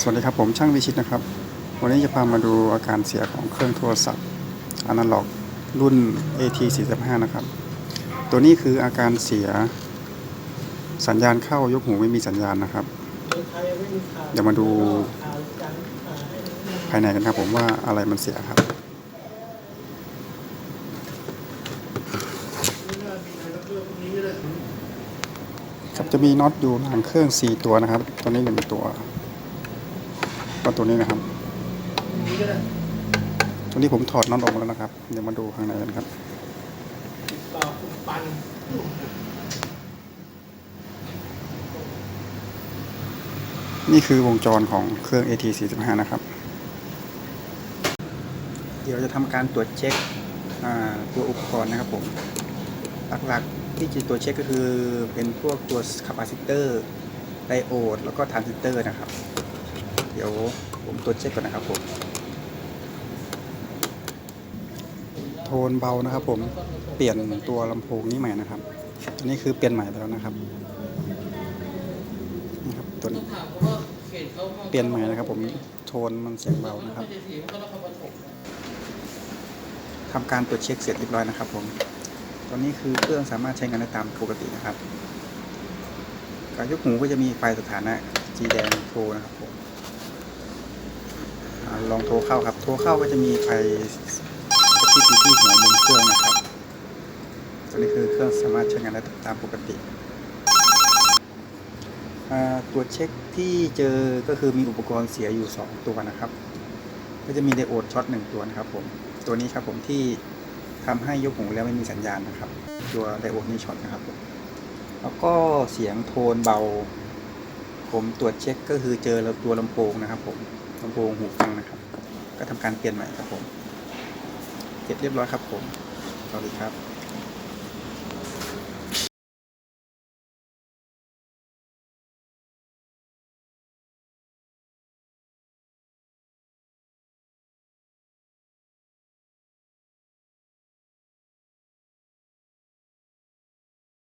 สวัสดีครับผมช่างวิชิตนะครับ วันนี้จะพามาดูอาการเสียของเครื่องโทรศัพท์อนาล็อกรุ่น AT45 นะครับ ตัวนี้คืออาการเสียสัญญาณเข้ายกหูไม่มีสัญญาณนะครับ เดี๋ยวมาดูภายในกันครับผมว่าอะไรมันเสียครับ ครับจะมีน็อตอยู่หลังเครื่อง 4 ตัวนะครับ ตัวนี้หนึ่งตัวก็ตัวนี้นะครับ ตัวนี้ผมถอดน็อตออกมาแล้วนะครับ เดี๋ยวมาดูข้างในกันครับต่อคุณปันนี่คือวงจรของเครื่อง AT45 นะครับ เดี๋ยวจะทำการตรวจเช็คตัวอุปกรณ์นะครับผม หลักๆ ที่จะตรวเช็คก็คือเป็นพวกตัวคาปาซิเตอร์ไดโอดแล้วก็ทรานซิสเตอร์นะครับ เดี๋ยวผมตรวจเช็คก่อนนะครับผมโทนเบานะครับ ผมเปลี่ยนตัวลำโพงนี้ใหม่นะครับตัวนี้คือเปลี่ยนใหม่ไปแล้วนะครับนี่ครับตัวนี้เปลี่ยนใหม่นะครับ ผมโทนมันเสียงเบานะครับทำการตรวจเช็คเสร็จเรียบร้อยนะครับผม ตอนนี้คือเครื่องสามารถใช้งานได้ตามปกตินะครับ การยกหูก็จะมีไฟสถานะสีแดงโทรนะครับผมอลองโทรเข้าครับ โทรเข้าก็จะมีไฟกระพริบอยู่ที่หัวมุมเครื่องนะครับตัวนี้คือเครื่องสามารถใช้งานได้ตามปกติตรวเช็คที่เจอก็คือมีอุปกรณ์เสียอยู่ 2 ตัวนะครับ ก็จะมีไดโอดช็อตหนึ่งตัวนะครับผม ตัวนี้ครับผมที่ ทำให้ยกหูแล้วไม่มีสัญญาณนะครับ ตัวไดโอดนี่ช็อตนะครับ แล้วก็เสียงโทนเบา ผมตรวจเช็คก็คือเจอตัวลำโพงนะครับผมลำโพงหูฟังนะครับ ก็ทำการเปลี่ยนใหม่ครับผม เสร็จเรียบร้อยครับผมสวัสดีครับ